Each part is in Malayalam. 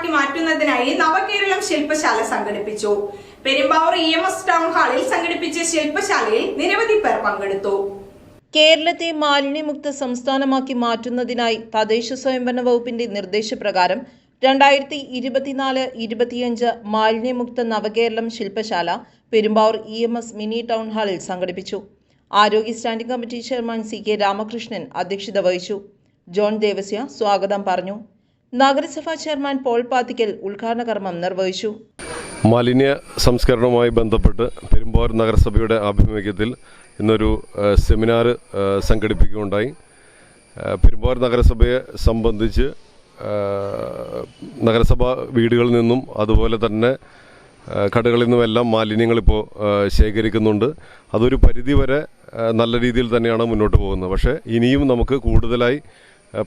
സംസ്കരണമാക്കി മാറ്റുന്നതിനായി നവകേരളം ശില്പശാല സംഘടിപ്പിച്ചു. Perumbavoor E M S town ഹാളിൽ സംഘടിപ്പിച്ച ശില്പശാലയിൽ നിരവധി പേർ പങ്കെടുത്തു. കേരളത്തെ മാലിന്യമുക്ത സംസ്ഥാനമാക്കി മാറ്റുന്നതിനായി തദ്ദേശ സ്വയംഭരണ വകുപ്പിന്റെ നിർദ്ദേശപ്രകാരം രണ്ടായിരത്തി ഇരുപത്തിനാല് ഇരുപത്തിയഞ്ച് മാലിന്യമുക്ത നവകേരളം ശില്പശാല Perumbavoor E M S mini town ഹാളിൽ സംഘടിപ്പിച്ചു. ആരോഗ്യ standing committee chairman C K Ramakrishnan അധ്യക്ഷത വഹിച്ചു. ജോൺ ദേവസ്യ സ്വാഗതം പറഞ്ഞു. നഗരസഭാ ചെയർമാൻ പോൾ പാത്തിക്കൽ ഉദ്ഘാടന കർമ്മം നിർവഹിച്ചു. മാലിന്യ സംസ്കരണവുമായി ബന്ധപ്പെട്ട് പെരുമ്പാവൂർ നഗരസഭയുടെ ആഭിമുഖ്യത്തിൽ ഇന്നൊരു സെമിനാർ സംഘടിപ്പിക്കുകയുണ്ടായി. പെരുമ്പാവൂർ നഗരസഭയെ സംബന്ധിച്ച് നഗരസഭാ വീടുകളിൽ നിന്നും അതുപോലെ തന്നെ കടകളിൽ നിന്നുമെല്ലാം ഏഹ്, ശേഖരിക്കുന്നുണ്ട്. അതൊരു പരിധി വരെ നല്ല രീതിയിൽ തന്നെയാണ് മുന്നോട്ട് പോകുന്നത്. പക്ഷേ ഇനിയും നമുക്ക് കൂടുതലായി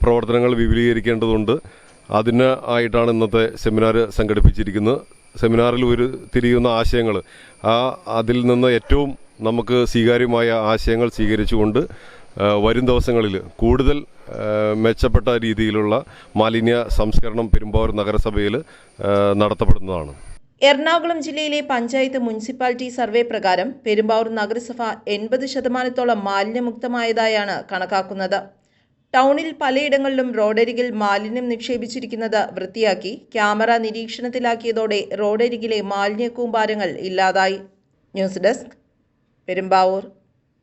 പ്രവർത്തനങ്ങൾ വിപുലീകരിക്കേണ്ടതുണ്ട്. അതിന് ആയിട്ടാണ് ഇന്നത്തെ സെമിനാർ സംഘടിപ്പിച്ചിരിക്കുന്നത്. സെമിനാറിൽ ഒരു തിരിയുന്ന ആശയങ്ങൾ. ആ അതിൽ നിന്ന് ഏറ്റവും നമുക്ക് സ്വീകാര്യമായ ആശയങ്ങൾ സ്വീകരിച്ചുകൊണ്ട് വരും ദിവസങ്ങളിൽ കൂടുതൽ മെച്ചപ്പെട്ട രീതിയിലുള്ള മാലിന്യ സംസ്കരണം പെരുമ്പാവൂർ നഗരസഭയിൽ നടത്തപ്പെടുന്നതാണ്. എറണാകുളം ജില്ലയിലെ പഞ്ചായത്ത് മുനിസിപ്പാലിറ്റി സർവേ പ്രകാരം പെരുമ്പാവൂർ നഗരസഭ എൺപത് ശതമാനത്തോളം മാലിന്യമുക്തമായതായാണ് കണക്കാക്കുന്നത്. ടൗണിൽ പലയിടങ്ങളിലും റോഡരികിൽ മാലിന്യം നിക്ഷേപിച്ചിരിക്കുന്നത് വൃത്തിയാക്കി ക്യാമറ നിരീക്ഷണത്തിലാക്കിയതോടെ റോഡരികിലെ മാലിന്യ കൂമ്പാരങ്ങൾ ഇല്ലാതായി. News desk Perumbavoor.